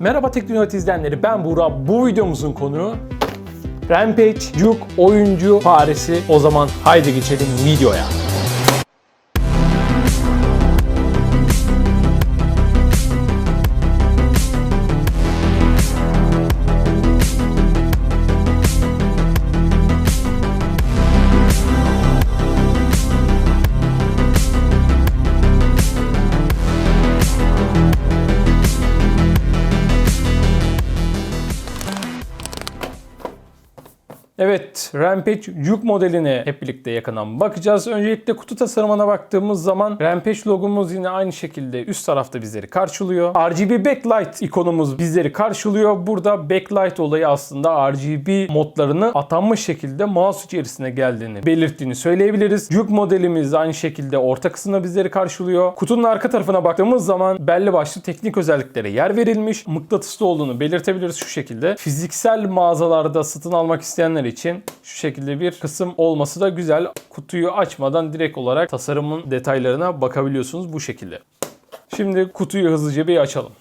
Merhaba Teknoyat izleyenleri ben Buğra. Bu videomuzun konuğu Rampage Juke oyuncu faresi. O zaman haydi geçelim videoya. Evet, Rampage Juke modeline hep birlikte yakından bakacağız. Öncelikle kutu tasarımına baktığımız zaman Rampage logomuz yine aynı şekilde üst tarafta bizleri karşılıyor. RGB backlight ikonumuz bizleri karşılıyor. Burada backlight olayı aslında RGB modlarını atanmış şekilde mouse içerisine geldiğini belirttiğini söyleyebiliriz. Juke modelimiz aynı şekilde orta kısımda bizleri karşılıyor. Kutunun arka tarafına baktığımız zaman belli başlı teknik özelliklere yer verilmiş. Mıknatıslı olduğunu belirtebiliriz şu şekilde. Fiziksel mağazalarda satın almak isteyenler için şu şekilde bir kısım olması da güzel. Kutuyu açmadan direkt olarak tasarımın detaylarına bakabiliyorsunuz bu şekilde. Şimdi kutuyu hızlıca bir açalım.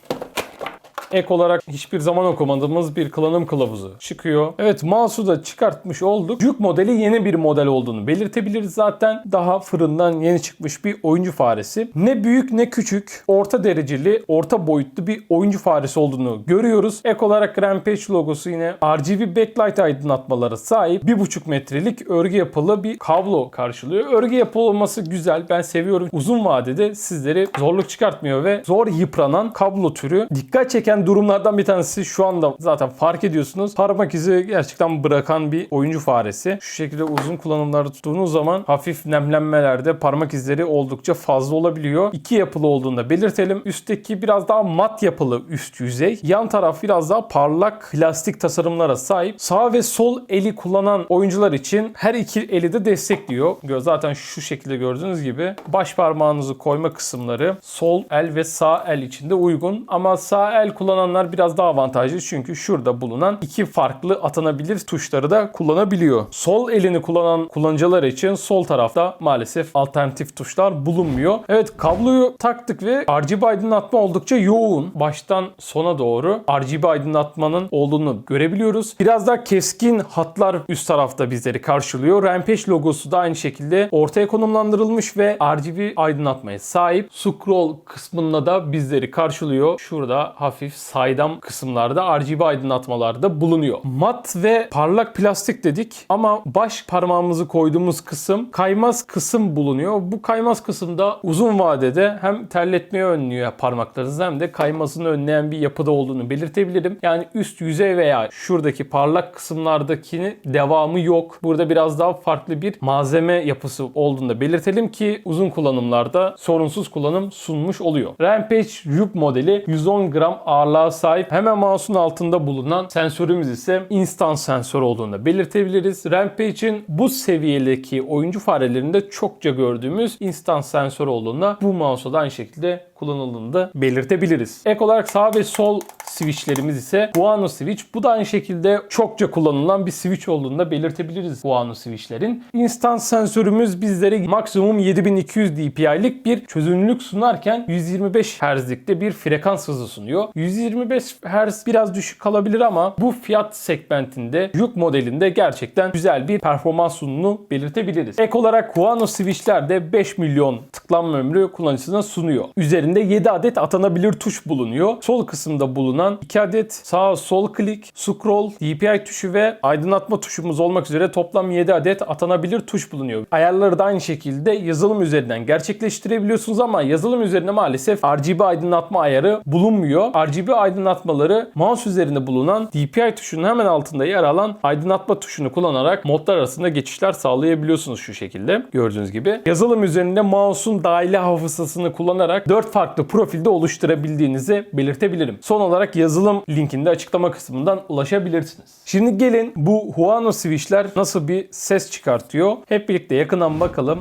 Ek olarak hiçbir zaman okumadığımız bir kullanım kılavuzu çıkıyor. Evet mouse'u da çıkartmış olduk. Juke modeli yeni bir model olduğunu belirtebiliriz zaten. Daha fırından yeni çıkmış bir oyuncu faresi. Ne büyük ne küçük, orta dereceli, orta boyutlu bir oyuncu faresi olduğunu görüyoruz. Ek olarak Rampage logosu yine RGB backlight aydınlatmaları sahip 1,5 metrelik örgü yapılı bir kablo karşılıyor. Örgü yapılı olması güzel. Ben seviyorum. Uzun vadede sizleri zorluk çıkartmıyor ve zor yıpranan kablo türü. Dikkat çeken durumlardan bir tanesi şu anda zaten fark ediyorsunuz. Parmak izi gerçekten bırakan bir oyuncu faresi. Şu şekilde uzun kullanımlarda tuttuğunuz zaman hafif nemlenmelerde parmak izleri oldukça fazla olabiliyor. İki yapılı olduğunu da belirtelim. Üstteki biraz daha mat yapılı üst yüzey. Yan taraf biraz daha parlak plastik tasarımlara sahip. Sağ ve sol eli kullanan oyuncular için her iki eli de destekliyor. Zaten şu şekilde gördüğünüz gibi baş parmağınızı koyma kısımları sol el ve sağ el içinde uygun. Ama sağ el kullananlar biraz daha avantajlı çünkü şurada bulunan iki farklı atanabilir tuşları da kullanabiliyor. Sol elini kullanan kullanıcılar için sol tarafta maalesef alternatif tuşlar bulunmuyor. Evet kabloyu taktık ve RGB aydınlatma oldukça yoğun. Baştan sona doğru RGB aydınlatmanın olduğunu görebiliyoruz. Biraz daha keskin hatlar üst tarafta bizleri karşılıyor. Rampage logosu da aynı şekilde ortaya konumlandırılmış ve RGB aydınlatmaya sahip. Scroll kısmında da bizleri karşılıyor. Şurada hafif saydam kısımlarda RGB aydınlatmalarda bulunuyor. Mat ve parlak plastik dedik ama baş parmağımızı koyduğumuz kısım kaymaz kısım bulunuyor. Bu kaymaz kısımda uzun vadede hem terletmeyi önlüyor parmaklarınızı hem de kaymasını önleyen bir yapıda olduğunu belirtebilirim. Yani üst yüzey veya şuradaki parlak kısımlardaki devamı yok. Burada biraz daha farklı bir malzeme yapısı olduğunu da belirtelim ki uzun kullanımlarda sorunsuz kullanım sunmuş oluyor. Rampage Juke modeli 110 gram ağırlığa sahip. Hemen mouse'un altında bulunan sensörümüz ise instant sensör olduğunu belirtebiliriz. Rampage'in bu seviyedeki oyuncu farelerinde çokça gördüğümüz instant sensör olduğunda bu mouse'da da aynı şekilde kullanıldığını da belirtebiliriz. Ek olarak sağ ve sol switchlerimiz ise Guano switch. Bu da aynı şekilde çokça kullanılan bir switch olduğunu da belirtebiliriz Guano switchlerin. Instant sensörümüz bizlere maksimum 7200 dpi'lik bir çözünürlük sunarken 125 Hz'likte bir frekans hızı sunuyor. 125 Hz biraz düşük kalabilir ama bu fiyat segmentinde Juke modelinde gerçekten güzel bir performans sunumunu belirtebiliriz. Ek olarak Guano switchler de 5 milyon tıklanma ömrü kullanıcısına sunuyor. Üzerinde 7 adet atanabilir tuş bulunuyor. Sol kısımda bulunan 2 adet sağ sol klik, scroll, DPI tuşu ve aydınlatma tuşumuz olmak üzere toplam 7 adet atanabilir tuş bulunuyor. Ayarları da aynı şekilde yazılım üzerinden gerçekleştirebiliyorsunuz ama yazılım üzerinde maalesef RGB aydınlatma ayarı bulunmuyor. RGB aydınlatmaları mouse üzerinde bulunan DPI tuşunun hemen altında yer alan aydınlatma tuşunu kullanarak modlar arasında geçişler sağlayabiliyorsunuz şu şekilde gördüğünüz gibi. Yazılım üzerinde mouse'un dahili hafızasını kullanarak 4 farklı profilde oluşturabildiğinizi belirtebilirim. Son olarak yazılım linkinde açıklama kısmından ulaşabilirsiniz. Şimdi gelin bu Huano switchler nasıl bir ses çıkartıyor? Hep birlikte yakından bakalım.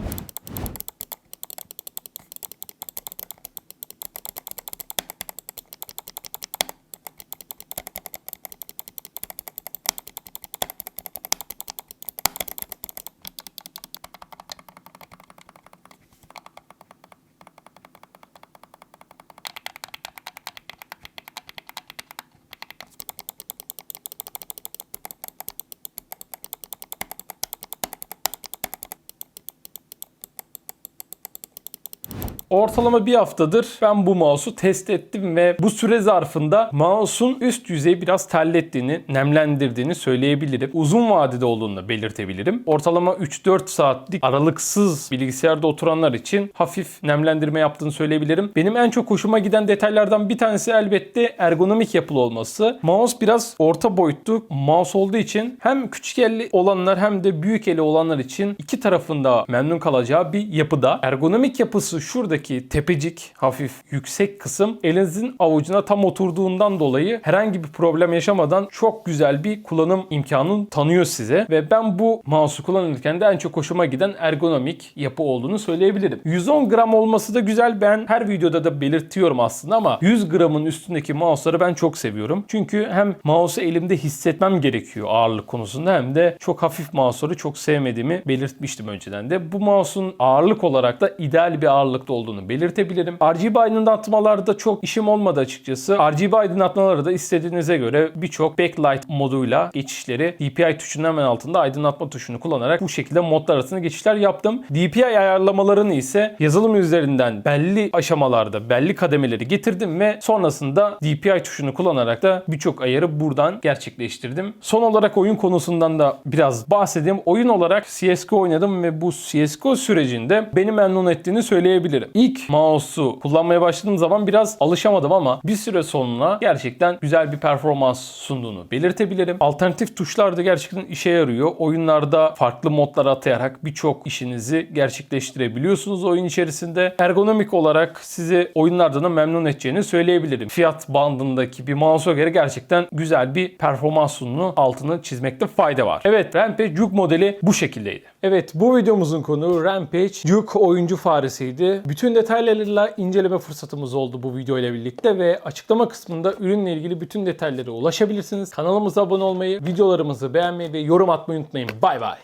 Ortalama bir haftadır ben bu mouse'u test ettim ve bu süre zarfında mouse'un üst yüzeyi biraz terlettiğini, nemlendirdiğini söyleyebilirim. Uzun vadede olduğunu belirtebilirim. Ortalama 3-4 saatlik aralıksız bilgisayarda oturanlar için hafif nemlendirme yaptığını söyleyebilirim. Benim en çok hoşuma giden detaylardan bir tanesi elbette ergonomik yapılı olması. Mouse biraz orta boyutlu mouse olduğu için hem küçük elli olanlar hem de büyük eli olanlar için iki tarafında memnun kalacağı bir yapıda. Ergonomik yapısı şuradaki tepecik, hafif yüksek kısım elinizin avucuna tam oturduğundan dolayı herhangi bir problem yaşamadan çok güzel bir kullanım imkanı tanıyor size. Ve ben bu mouse'u kullanırken de en çok hoşuma giden ergonomik yapı olduğunu söyleyebilirim. 110 gram olması da güzel. Ben her videoda da belirtiyorum aslında ama 100 gramın üstündeki mouse'ları ben çok seviyorum. Çünkü hem mouse'u elimde hissetmem gerekiyor ağırlık konusunda hem de çok hafif mouse'ları çok sevmediğimi belirtmiştim önceden de. Bu mouse'un ağırlık olarak da ideal bir ağırlıkta olduğunu belirtebilirim. RGB aydınlatmalarda çok işim olmadı açıkçası. RGB aydınlatmaları da istediğinize göre birçok backlight moduyla geçişleri DPI tuşunun hemen altında aydınlatma tuşunu kullanarak bu şekilde modlar arasında geçişler yaptım. DPI ayarlamalarını ise yazılım üzerinden belli aşamalarda belli kademeleri getirdim ve sonrasında DPI tuşunu kullanarak da birçok ayarı buradan gerçekleştirdim. Son olarak oyun konusundan da biraz bahsedeyim. Oyun olarak CSGO oynadım ve bu CSGO sürecinde beni memnun ettiğini söyleyebilirim. İlk mouse'u kullanmaya başladığım zaman biraz alışamadım ama bir süre sonra gerçekten güzel bir performans sunduğunu belirtebilirim. Alternatif tuşlar da gerçekten işe yarıyor. Oyunlarda farklı modlar atayarak birçok işinizi gerçekleştirebiliyorsunuz oyun içerisinde. Ergonomik olarak sizi oyunlardan da memnun edeceğini söyleyebilirim. Fiyat bandındaki bir mouse'a göre gerçekten güzel bir performans sunduğunu altını çizmekte fayda var. Evet Rampage Juke modeli bu şekildeydi. Evet bu videomuzun konu Rampage Juke oyuncu faresiydi. Bütün detaylarıyla inceleme fırsatımız oldu bu video ile birlikte ve açıklama kısmında ürünle ilgili bütün detaylara ulaşabilirsiniz. Kanalımıza abone olmayı, videolarımızı beğenmeyi ve yorum atmayı unutmayın. Bay bay.